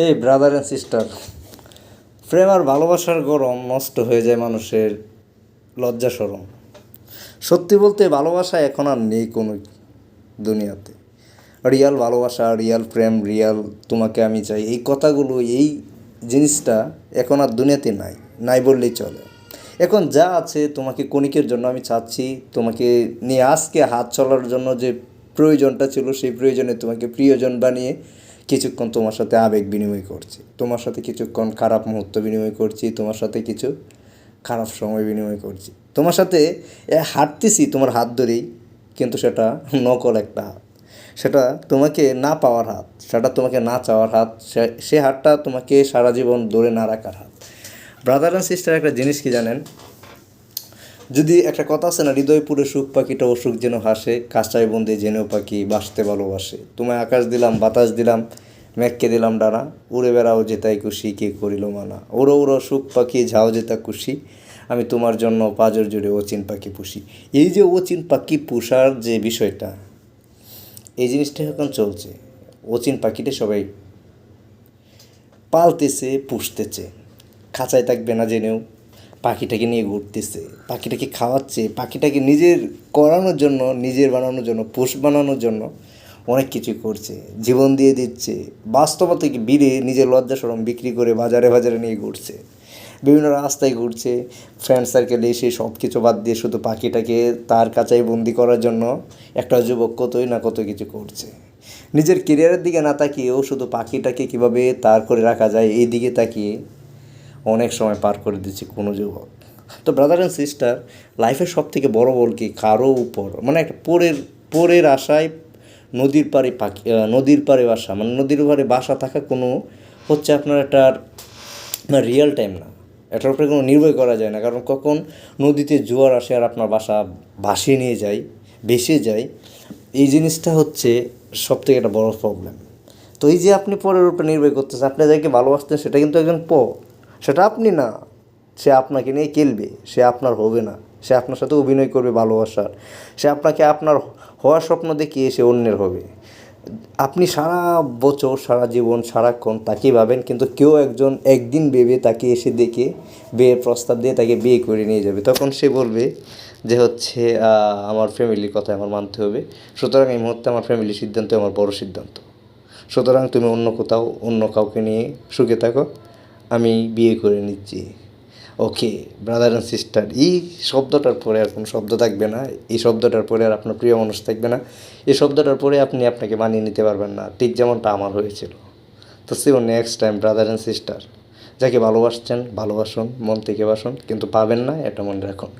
Hey brother and sister প্রেম আর ভালোবাসার গরম নষ্ট হয়ে যায় মানুষের লজ্জা সরম। সত্যি বলতে ভালোবাসা এখন আর নেই কোনো দুনিয়াতে। রিয়াল ভালোবাসা রিয়াল প্রেম রিয়াল তোমাকে আমি চাই। এই কথাগুলো, এই জিনিসটা এখন আর দুনিয়াতে নাই নাই বললেই চলে। এখন যা আছে তোমাকে কণিকের জন্য আমি চাচ্ছি, তোমাকে নিয়ে আজকে হাত চলার জন্য যে প্রয়োজনটা ছিল, সেই প্রয়োজনে তোমাকে প্রিয়জন বানিয়ে কিছুক্ষণ তোমার সাথে আবেগ বিনিময় করছি। তোমার সাথে কিছুক্ষণ খারাপ মুহূর্ত বিনিময় করছি, তোমার সাথে কিছু খারাপ সময় বিনিময় করছি। তোমার সাথে হাঁটতেছি তোমার হাত ধরেই, কিন্তু সেটা নকল একটা হাত। সেটা তোমাকে না পাওয়ার হাত, সেটা তোমাকে না চাওয়ার হাত, সে- হাতটা তোমাকে সারা জীবন ধরে না রাখার হাত। ব্রাদার অ্যান্ড সিস্টার একটা জিনিস কি জানেন? যদি একটা কথা আছে না হৃদয় পুরে সুখ পাখিটা অসুখ যেন হাসে, কাঁচায় বন্দে জেনেও পাখি বাসতে ভালোবাসে। তোমায় আকাশ দিলাম, বাতাস দিলাম মেঘকে দিলাম ডানা। উড়ে বেড়াও যেতাই খুশি, কে করিল মানা। ওরো উড়ো, সুখ পাখি, ঝাও যেতা খুশি। আমি তোমার জন্য পাজর জুড়ে অচিন পাখি পুষি। এই যে অচিন পাখি পুষার যে বিষয়টা, এই জিনিসটা এখন চলছে। অচিন পাখিটা সবাই পালতেছে, পুষতেছে। খাঁচায় থাকবে না জেনেও। পাখিটাকে নিয়ে ঘুরতেছে, পাখিটাকে খাওয়াচ্ছে, পাখিটাকে নিজের করানোর জন্য, নিজের বানানোর জন্য, পোষ বানানোর জন্য অনেক কিছু করছে, জীবন দিয়ে দিচ্ছে, বাস্তবতা থেকে বিড়ে নিজের লজ্জা সরম বিক্রি করে বাজারে বাজারে নিয়ে ঘুরছে। বিভিন্ন রাস্তায় ঘুরছে ফ্রেন্ড সার্কেলে এসে সব কিছু বাদ দিয়ে শুধু পাখিটাকে তার কাছেই বন্দি করার জন্য একটা যুবক কতই না কত কিছু করছে। নিজের কেরিয়ারের দিকে না তাকিয়েও শুধু পাখিটাকে কীভাবে তার করে রাখা যায় এই দিকে তাকিয়ে অনেক সময় পার করে দিচ্ছে কোনো যুবক। তো ব্রাদার অ্যান্ড সিস্টার লাইফের সব থেকে বড় বল কি? কারও উপর মানে একটা পরের পরের আশায় নদীর পাড়ে পাখি নদীর পাড়ে বাসা মানে নদীর পাড়ে বাসা থাকা কোনো হচ্ছে আপনার একটা রিয়েল টাইম না। এটার উপরে কোনো নির্ভর করা যায় না, কারণ কখন নদীতে জোয়ার আসে আর আপনার বাসা ভাসিয়ে নিয়ে যায়, ভেসে যায়, এই জিনিসটা হচ্ছে সব থেকে একটা বড় প্রবলেম তো এই যে আপনি পরের উপরে নির্ভর করতেছেন, আপনি যাকে ভালোবাসতেন সেটা কিন্তু একজন প, সেটা আপনি না, সে আপনাকে নিয়ে খেলবে, সে আপনার হবে না। সে আপনার সাথে অভিনয় করবে ভালোবাসার। সে আপনাকে আপনার হওয়ার স্বপ্ন দেখিয়ে সে অন্যের হবে। আপনি সারা বছর, সারা জীবন, সারাক্ষণ তাকেই ভাবেন, কিন্তু কেউ একজন একদিন ভেবে তাকে এসে দেখে বিয়ের প্রস্তাব দিয়ে তাকে বিয়ে করে নিয়ে যাবে। তখন সে বলবে যে হচ্ছে আমার ফ্যামিলির কথা আমার মানতে হবে। সুতরাং এই মুহূর্তে আমার ফ্যামিলির সিদ্ধান্ত আমার বড় সিদ্ধান্ত। সুতরাং তুমি অন্য কোথাও অন্য কাউকে নিয়ে সুখে থাকো। আমি বিয়ে করে নিচ্ছি। ওকে ব্রাদার অ্যান্ড সিস্টার এই শব্দটার পরে আর কোনো শব্দ থাকবে না। এই শব্দটার পরে আর আপনার প্রিয় মানুষ থাকবে না। এই শব্দটার পরে আপনি আপনাকে মানিয়ে নিতে পারবেন না। ঠিক যেমনটা আমার হয়েছিল। তো so next time brother and sister যাকে ভালোবাসছেন, ভালোবাসুন, মন থেকে বাসুন, কিন্তু পাবেন না, এটা মনে রাখুন।